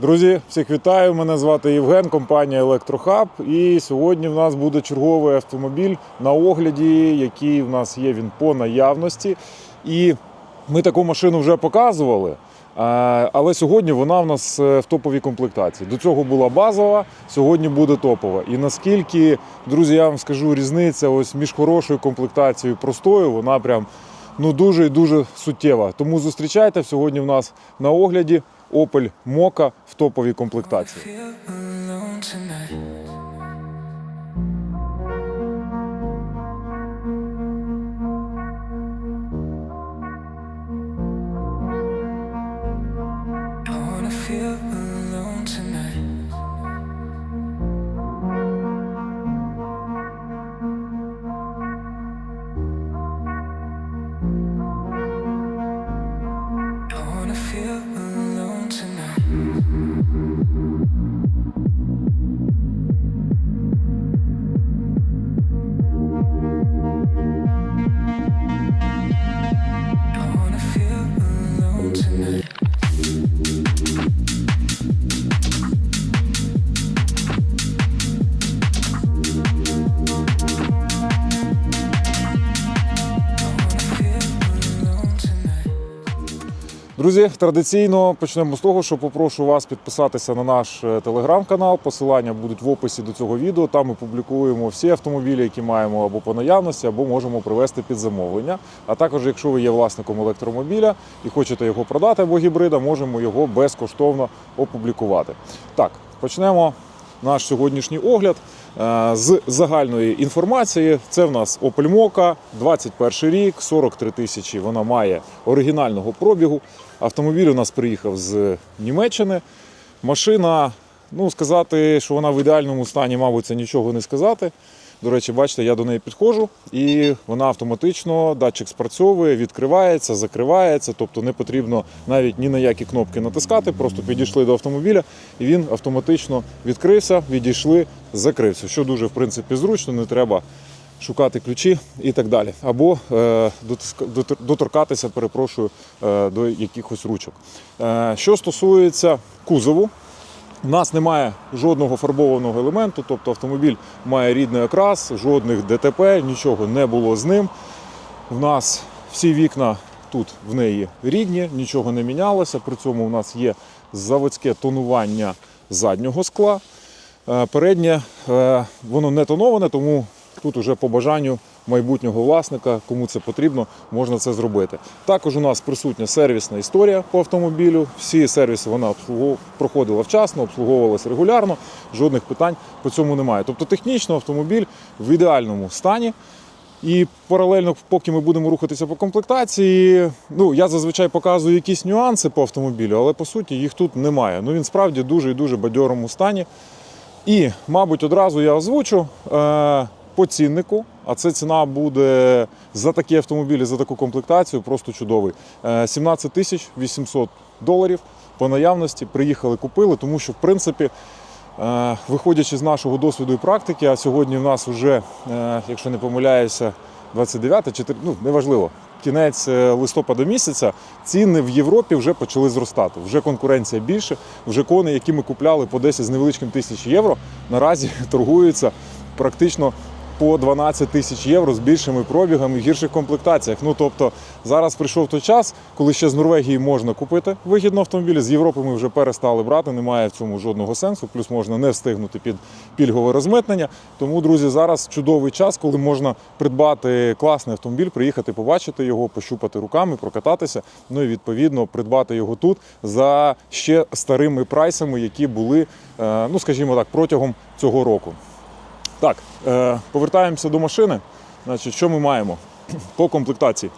Друзі, всіх вітаю! Мене звати Євген, компанія Електрохаб. І сьогодні в нас буде черговий автомобіль на огляді, який в нас є він по наявності. І ми таку машину вже показували. Але сьогодні вона в нас е, в топовій комплектації. До цього була базова, сьогодні буде топова. І наскільки, друзі, я вам скажу, різниця ось між хорошою комплектацією і простою, вона прям ну дуже і дуже суттєва. Тому зустрічайте сьогодні в нас на огляді Opel Mokka в топовій комплектації. Друзі, традиційно почнемо з того, що попрошу вас підписатися на наш е, телеграм-канал. Посилання будуть в описі до цього відео. Там ми публікуємо всі автомобілі, які маємо або по наявності, або можемо привезти під замовлення. А також, якщо ви є власником електромобіля і хочете його продати або гібрида, можемо його безкоштовно опублікувати. Так, почнемо наш сьогоднішній огляд е, з загальної інформації. Це в нас Opel Mokka, 21 рік, 43 тисячі. Вона має оригінального пробігу. Автомобіль у нас приїхав з Німеччини. Машина, ну сказати, що вона в ідеальному стані, мабуть, це нічого не сказати. До речі, бачите, я до неї підходжу, і вона автоматично, датчик спрацьовує, відкривається, закривається, тобто не потрібно навіть ні на які кнопки натискати, просто підійшли до автомобіля, і він автоматично відкрився, відійшли, закрився. Що дуже в принципі зручно, не треба шукати ключі і так далі. Або е, доторкатися, перепрошую, е, до якихось ручок. Е, що стосується кузову, у нас немає жодного фарбованого елементу, тобто автомобіль має рідний окрас, жодних ДТП, нічого не було з ним. В нас всі вікна тут в неї рідні, нічого не мінялося. При цьому у нас є заводське тонування заднього скла. Переднє воно не тоноване, тому тут уже по бажанню майбутнього власника, кому це потрібно, можна це зробити. Також у нас присутня сервісна історія по автомобілю. Всі сервіси вона проходила вчасно, обслуговувалась регулярно, жодних питань по цьому немає. Тобто технічно автомобіль в ідеальному стані. І паралельно, поки ми будемо рухатися по комплектації, ну я зазвичай показую якісь нюанси по автомобілю, але по суті їх тут немає. Ну він справді дуже і дуже бадьорому стані. І, мабуть, одразу я озвучу е, по ціннику, а це ціна буде за такі автомобілі, за таку комплектацію, просто чудовий. Е, 17 тисяч 800 доларів по наявності. Приїхали, купили, тому що, в принципі, Е, Виходячи з нашого досвіду і практики, а сьогодні в нас вже, е, якщо не помиляюся, 29 чи ну, неважливо, кінець е, листопада місяця, ціни в Європі вже почали зростати. Вже конкуренція більше, вже кони, які ми купляли по 10 з невеличким тисяч євро, наразі торгуються практично по 12 тисяч євро з більшими пробігами і гірших комплектаціях. Ну тобто зараз прийшов той час, коли ще з Норвегії можна купити вигідно автомобілі. З Європи ми вже перестали брати, немає в цьому жодного сенсу. Плюс можна не встигнути під пільгове розмитнення. Тому, друзі, зараз чудовий час, коли можна придбати класний автомобіль, приїхати, побачити його, пощупати руками, прокататися. Ну і відповідно придбати його тут за ще старими прайсами, які були, е, ну скажімо так, протягом цього року. Так, е, повертаємося до машини. Значить, що ми маємо по комплектації?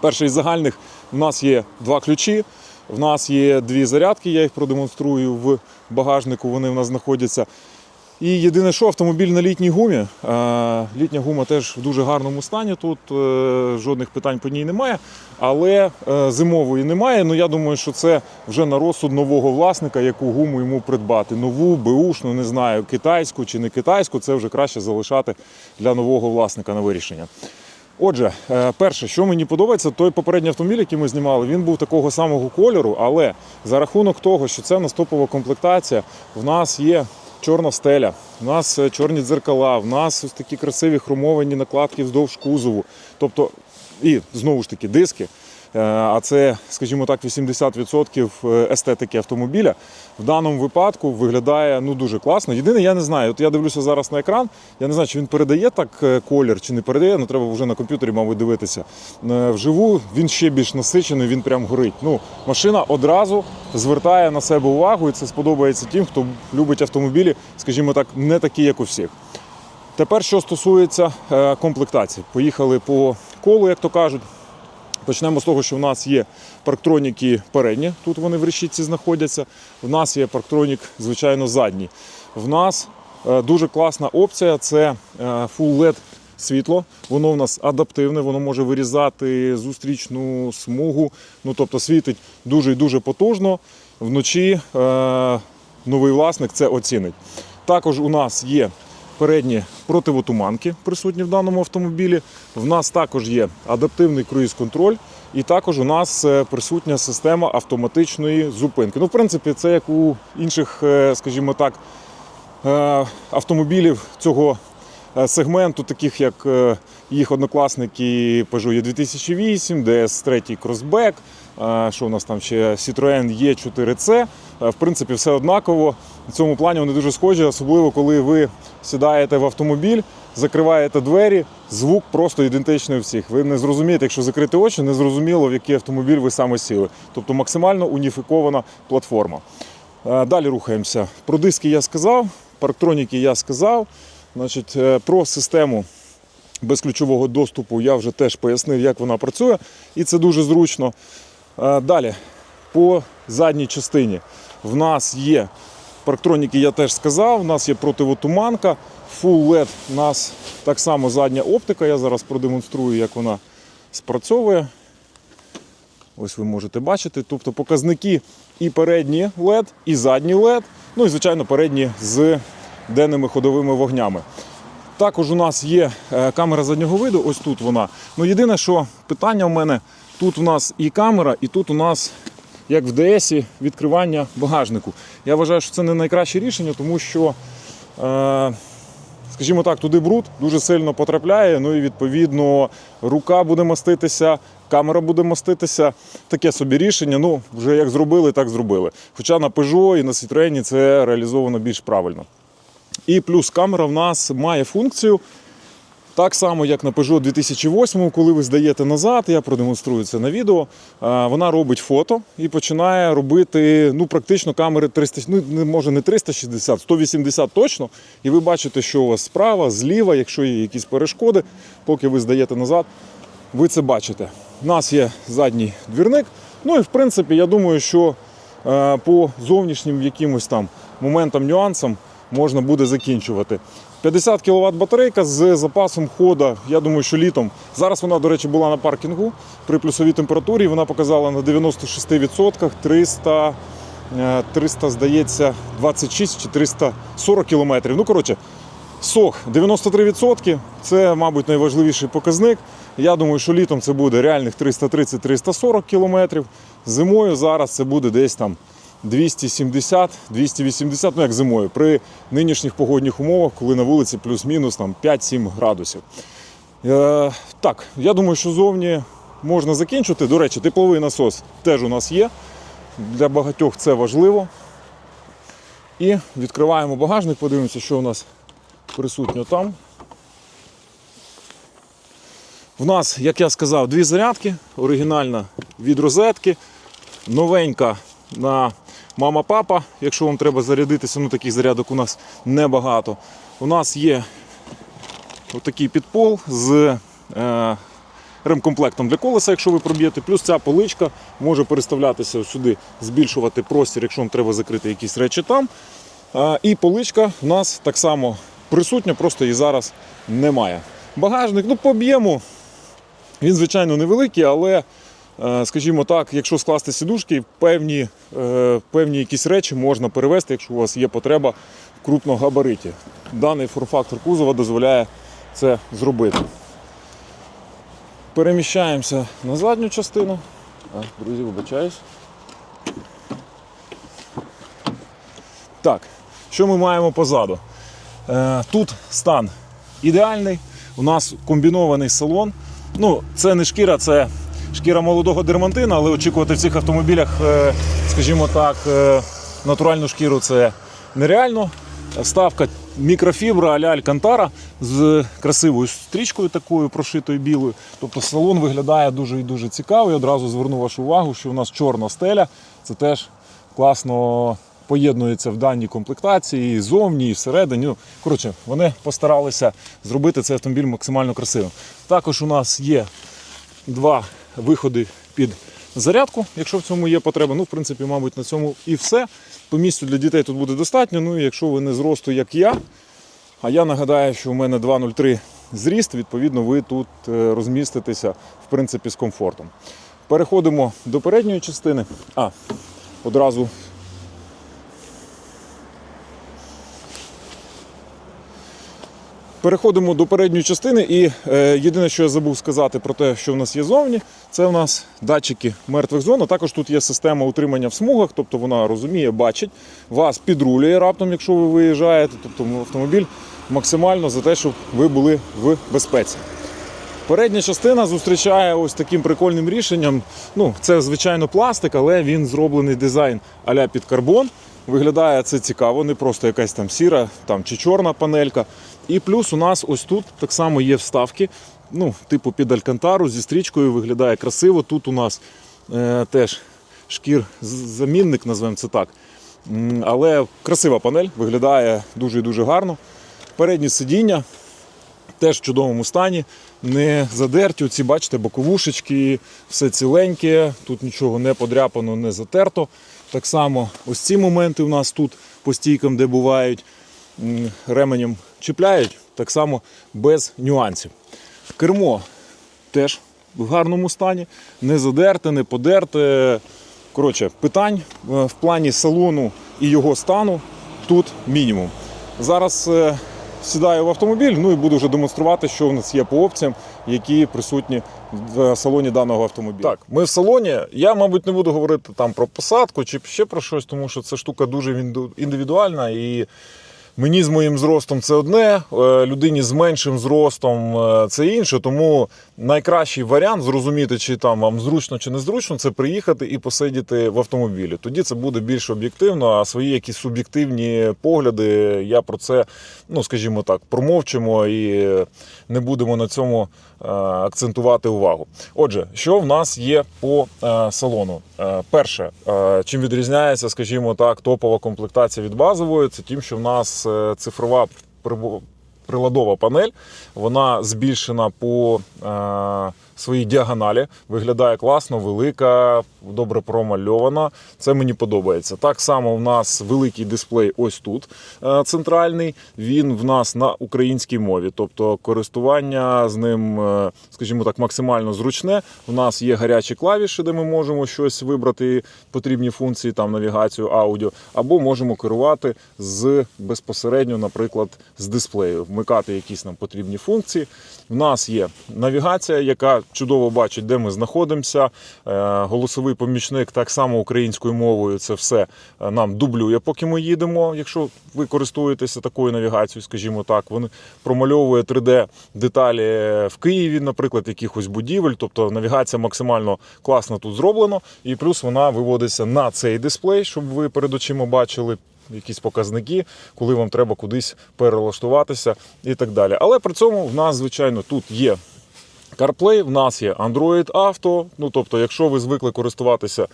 Перший із загальних у нас є два ключі, в нас є дві зарядки, я їх продемонструю в багажнику, вони в нас знаходяться. І єдине, що автомобіль на літній гумі. Літня гума теж в дуже гарному стані. Тут е, жодних питань по ній немає. Але е, зимової немає. Ну я думаю, що це вже на розсуд нового власника, яку гуму йому придбати. Нову, беушну, не знаю, китайську чи не китайську. Це вже краще залишати для нового власника на вирішення. Отже, е, перше, що мені подобається, той попередній автомобіль, який ми знімали, він був такого самого кольору, але за рахунок того, що це настопова комплектація, в нас є чорна стеля, у нас е, чорні дзеркала, в нас ось такі красиві хромовані накладки вздовж кузову. Тобто, і знову ж таки диски. Е, А це, скажімо так, 80% естетики автомобіля. В даному випадку виглядає ну дуже класно. Єдине, я не знаю. От я дивлюся зараз на екран. Я не знаю, чи він передає так е, колір, чи не передає. Ну треба вже на комп'ютері, мабуть, дивитися. Е, Вживу він ще більш насичений, він прям горить. Ну, машина одразу звертає на себе увагу, і це сподобається тим, хто любить автомобілі, скажімо так, не такі, як у всіх. Тепер, що стосується е, комплектації, поїхали по колу, як то кажуть. Почнемо з того, що в нас є парктроніки передні, тут вони в решітці знаходяться. В нас є парктронік, звичайно, задній. В нас е, дуже класна опція це е, Full LED світло. Воно в нас адаптивне, воно може вирізати зустрічну смугу. Ну тобто світить дуже і дуже потужно. Вночі е, новий власник це оцінить. Також у нас є передні противотуманки присутні в даному автомобілі. В нас також є адаптивний круїз-контроль, і також у нас е, присутня система автоматичної зупинки. Ну, в принципі, це як у інших, е, скажімо так, е, автомобілів цього сегменту, таких як їх однокласники Peugeot E2008, DS3 Crossback, що у нас там ще Citroën E4C. Е, В принципі, все однаково. В цьому плані вони дуже схожі, особливо коли ви сідаєте в автомобіль, закриваєте двері, звук просто ідентичний у всіх. Ви не зрозумієте, якщо закрити очі, не зрозуміло, в який автомобіль ви саме сіли. Тобто максимально уніфікована платформа. Е, Далі рухаємося. Про диски я сказав, парктроніки я сказав. Значить, е, про систему безключового доступу я вже теж пояснив, як вона працює, і це дуже зручно. Е, Далі, по задній частині в нас є парктроніки, я теж сказав, у нас є противотуманка, Full LED, у нас так само задня оптика. Я зараз продемонструю, як вона спрацьовує. Ось ви можете бачити. Тобто показники і передні LED, і задні LED, ну і звичайно передні з денними ходовими вогнями. Також у нас є е, камера заднього виду, ось тут вона. Ну єдине, що питання у мене тут у нас і камера, і тут у нас, як в ДС, відкривання багажнику. Я вважаю, що це не найкраще рішення, тому що. Е, скажімо так, туди бруд дуже сильно потрапляє. Ну і відповідно рука буде маститися, камера буде маститися. Таке собі рішення. Ну, вже як зробили, так зробили. Хоча на Peugeot і на Citroën це реалізовано більш правильно. І плюс камера в нас має функцію. Так само, як на Peugeot 2008, коли ви здаєте назад, я продемонструю це на відео. Вона робить фото і починає робити ну, практично камери 300, ну, може не 360, 180 точно. І ви бачите, що у вас справа, зліва, якщо є якісь перешкоди, поки ви здаєте назад, ви це бачите. У нас є задній двірник. Ну і в принципі, я думаю, що е, по зовнішнім якимось там моментам, нюансам можна буде закінчувати. 50 кВт батарейка з запасом хода. Я думаю, що літом. Зараз вона, до речі, була на паркінгу при плюсовій температурі. Вона показала на 96% 300, е, 300, здається, 26 чи 340 кілометрів. Ну, коротше, Сох 93%. Це, мабуть, найважливіший показник. Я думаю, що літом це буде реальних 330-340 кілометрів. Зимою зараз це буде десь там 270-280, ну як зимою, при нинішніх погодних умовах, коли на вулиці плюс-мінус там 5-7 градусів. Е, так, я думаю, що зовні можна закінчити. До речі, тепловий насос теж у нас є. Для багатьох це важливо. І відкриваємо багажник, подивимося, що у нас присутньо там. В нас, як я сказав, дві зарядки. Оригінальна від розетки, новенька на мама-папа, якщо вам треба зарядитися, ну таких зарядок у нас небагато. У нас є отакий підпол з е, ремкомплектом для колеса, якщо ви проб'єте. Плюс ця поличка може переставлятися сюди, збільшувати простір, якщо вам треба закрити якісь речі там. А, І поличка в нас так само присутня, просто її зараз немає. Багажник, ну по об'єму він, звичайно, невеликий, але, е, скажімо так, якщо скласти сідушки, певні, е, певні якісь речі можна перевезти, якщо у вас є потреба в крупному габариті. Даний форм-фактор кузова дозволяє це зробити. Переміщаємося на задню частину. А, друзі, вибачаюсь. Так, що ми маємо позаду? Е, тут стан ідеальний. У нас комбінований салон. Ну, це не шкіра, це шкіра молодого дермантина, але очікувати в цих автомобілях, е, скажімо так, е, натуральну шкіру це нереально. Вставка мікрофібра а-ля Алькантара з красивою стрічкою такою прошитою білою. Тобто салон виглядає дуже і дуже цікаво. І одразу зверну вашу увагу, що у нас чорна стеля. Це теж класно поєднується в даній комплектації і зовні, і всередині. Ну, коротше, вони постаралися зробити цей автомобіль максимально красивим. Також у нас є два виходи під зарядку, якщо в цьому є потреба. Ну, в принципі, мабуть, на цьому і все. По місцю для дітей тут буде достатньо. Ну, і якщо ви не зросту, як я, а я нагадаю, що у мене 2,03 зріст, відповідно, ви тут е, розміститеся в принципі з комфортом. Переходимо до передньої частини. А, одразу. Переходимо до передньої частини, і е, єдине, що я забув сказати про те, що в нас є зовні, це в нас датчики мертвих зон. А також тут є система утримання в смугах, тобто вона розуміє, бачить, вас підрулює раптом, якщо ви виїжджаєте. Тобто автомобіль максимально за те, щоб ви були в безпеці. Передня частина зустрічає ось таким прикольним рішенням. Ну, це звичайно пластик, але він зроблений дизайн а-ля під карбон. Виглядає це цікаво, не просто якась там сіра там, чи чорна панелька. І плюс у нас ось тут так само є вставки, ну, типу під алькантару зі стрічкою виглядає красиво. Тут у нас е, теж шкір-замінник, назвемо це так. Але красива панель, виглядає дуже і дуже гарно. Передні сидіння теж в чудовому стані, не задерті. Ці, бачите, боковушечки, все ціленьке, тут нічого не подряпано, не затерто. Так само ось ці моменти у нас тут по стійкам, де бувають, ременем чіпляють, так само без нюансів. Кермо теж в гарному стані, не задерте, не подерте. Коротше, питань е, в плані салону і його стану тут мінімум. Зараз е, сідаю в автомобіль, ну і буду вже демонструвати, що в нас є по опціям, які присутні в салоні даного автомобіля. Так, ми в салоні. Я, мабуть, не буду говорити там про посадку чи ще про щось, тому що це штука дуже індивідуальна і. Мені з моїм зростом це одне, е, людині з меншим зростом е, це інше. Тому найкращий варіант зрозуміти, чи там вам зручно чи не зручно, це приїхати і посидіти в автомобілі. Тоді це буде більш об'єктивно, а свої якісь суб'єктивні погляди я про це, ну скажімо так, промовчимо і не будемо на цьому е, акцентувати увагу. Отже, що в нас є по е, салону? Е, Перше, чим відрізняється, скажімо так, топова комплектація від базової, це тим, що в нас цифрова приладова панель, вона збільшена по е, своїй діагоналі, виглядає класно, велика, добре промальована. Це мені подобається. Так само в нас великий дисплей ось тут е, центральний. Він в нас на українській мові, тобто користування з ним, е, скажімо так, максимально зручне. У нас є гарячі клавіші, де ми можемо щось вибрати, потрібні функції, там навігацію, аудіо, або можемо керувати з безпосередньо, наприклад, з дисплею, вмикати якісь нам потрібні функції. В нас є навігація, яка чудово бачить, де ми знаходимося. Е, Голосовий помічник так само українською мовою. Це все е, нам дублює, поки ми їдемо. Якщо ви користуєтеся такою навігацією, скажімо так, він промальовує 3D деталі в Києві, наприклад, якихось будівель. Тобто навігація максимально класно тут зроблена. І плюс вона виводиться на цей дисплей, щоб ви перед очима бачили якісь показники, коли вам треба кудись перелаштуватися і так далі. Але при цьому в нас, звичайно, тут є CarPlay, в нас є Android Auto. Ну тобто, якщо ви звикли користуватися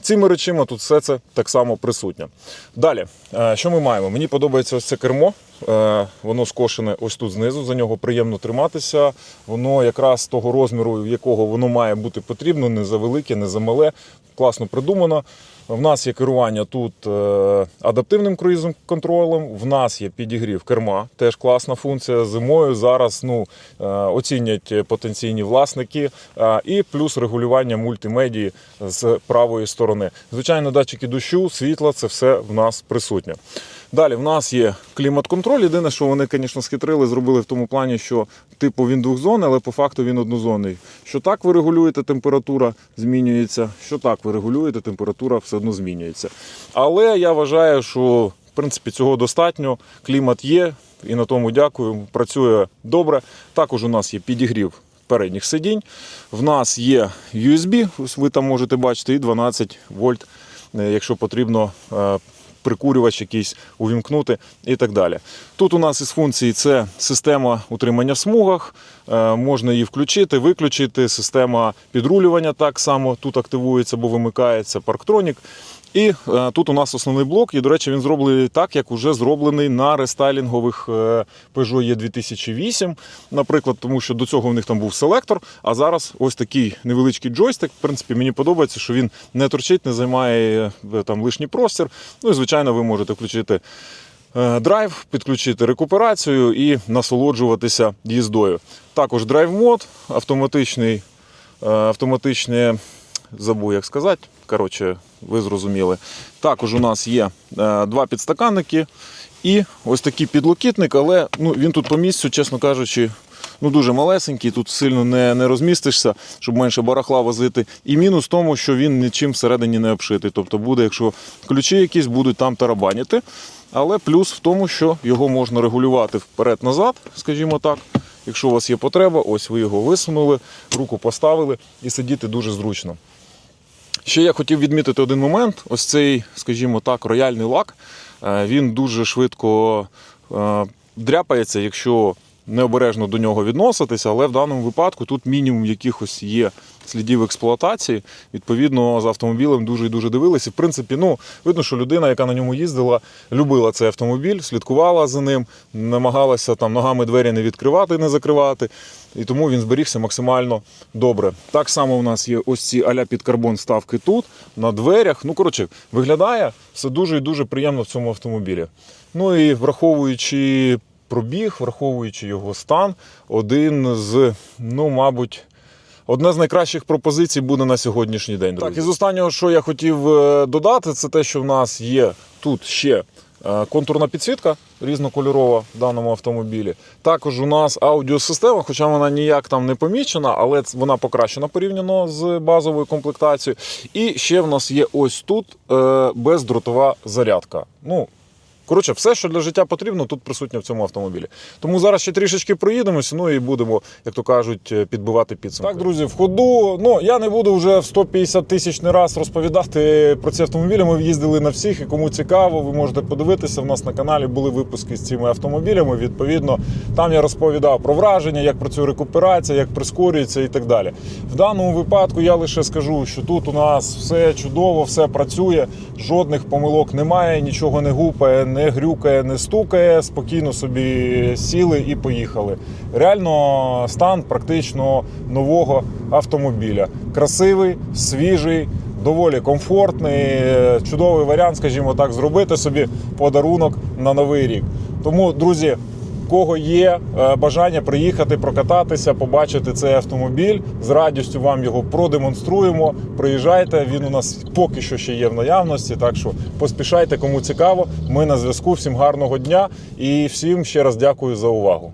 цими речима, тут все це так само присутнє. Далі, е, що ми маємо? Мені подобається ось це кермо. Е, Воно скошене ось тут знизу. За нього приємно триматися. Воно якраз того розміру, якого воно має бути потрібно, не за велике, не за мале. Класно придумано. В нас є керування тут е, адаптивним круїзом контролем. В нас є підігрів керма, теж класна функція. Зимою зараз ну, е, оцінять потенційні власники. Е, і плюс регулювання мультимедії з правої сторони. Звичайно, датчики дощу, світла це все в нас присутнє. Далі в нас є клімат-контроль. Єдине, що вони, звісно, схитрили, зробили в тому плані, що типу він двохзонний, але по факту він однозонний. Що так ви регулюєте, температура змінюється, що так ви регулюєте, температура все одно змінюється. Але я вважаю, що в принципі цього достатньо. Клімат є, і на тому дякую. Працює добре. Також у нас є підігрів передніх сидінь. В нас є USB, ви там можете бачити, і 12 вольт, е, якщо потрібно. Прикурювач якийсь увімкнути і так далі. Тут у нас із функцій це система утримання в смугах, е, можна її включити, виключити. Система підрулювання так само тут активується або вимикається парктронік. І е, тут у нас основний блок, і, до речі, він зроблений так, як вже зроблений на рестайлінгових е, Peugeot E2008, наприклад, тому що до цього в них там був селектор, а зараз ось такий невеличкий джойстик. В принципі, мені подобається, що він не торчить, не займає е, там лишній простір. Ну і звичайно, ви можете включити драйв, підключити рекуперацію і насолоджуватися їздою. Також драйв мод, автоматичний, автоматичне забув, як сказати. Коротше, ви зрозуміли. Також у нас є е, два підстаканники і ось такий підлокітник, але ну, він тут по місцю, чесно кажучи, ну, дуже малесенький, тут сильно не, не розмістишся, щоб менше барахла возити. І мінус в тому, що він нічим всередині не обшитий. Тобто буде, якщо ключі якісь будуть там тарабаніти. Але плюс в тому, що його можна регулювати вперед-назад, скажімо так. Якщо у вас є потреба, ось ви його висунули, руку поставили і сидіти дуже зручно. Ще я хотів відмітити один момент: ось цей, скажімо так, рояльний лак. е, Він дуже швидко е, дряпається, якщо необережно до нього відноситися, але в даному випадку тут мінімум якихось є слідів експлуатації. Відповідно, з автомобілем дуже і дуже дивилися. В принципі, ну видно, що людина, яка на ньому їздила, любила цей автомобіль, слідкувала за ним, намагалася там ногами двері не відкривати, не закривати. І тому він зберігся максимально добре. Так само у нас є ось ці аля під карбон вставки тут, на дверях. Ну, коротше, виглядає все дуже і дуже приємно в цьому автомобілі. Ну і враховуючи пробіг, враховуючи його стан, один з, ну, мабуть, Одна з найкращих пропозицій буде на сьогоднішній день. Так, і з останнього, що я хотів е, додати, це те, що в нас є тут ще е, контурна підсвітка різнокольорова в даному автомобілі. Також у нас аудіосистема, хоча вона ніяк там не помічена, але вона покращена порівняно з базовою комплектацією. І ще в нас є ось тут е, бездротова зарядка. Ну, Коротше, все, що для життя потрібно, тут присутнє в цьому автомобілі. Тому зараз ще трішечки проїдемося, ну і будемо, як то кажуть, підбивати підсумки. Так, друзі, в ходу. Ну я не буду вже в 150 тисячний раз розповідати про ці автомобілі. Ми їздили на всіх, і кому цікаво, ви можете подивитися. В нас на каналі були випуски з цими автомобілями. Відповідно, там я розповідав про враження, як працює рекуперація, як прискорюється і так далі. В даному випадку я лише скажу, що тут у нас все чудово, все працює, жодних помилок немає, нічого не гупає, не грюкає, не стукає. Спокійно собі сіли і поїхали. Реально стан практично нового автомобіля. Красивий, свіжий. Доволі комфортний, чудовий варіант, скажімо так, зробити собі подарунок на новий рік. Тому, друзі, кого є е, бажання приїхати, прокататися, побачити цей автомобіль, з радістю вам його продемонструємо. Приїжджайте, він у нас поки що ще є в наявності. Так що поспішайте, кому цікаво. Ми на зв'язку. Всім гарного дня і всім ще раз дякую за увагу.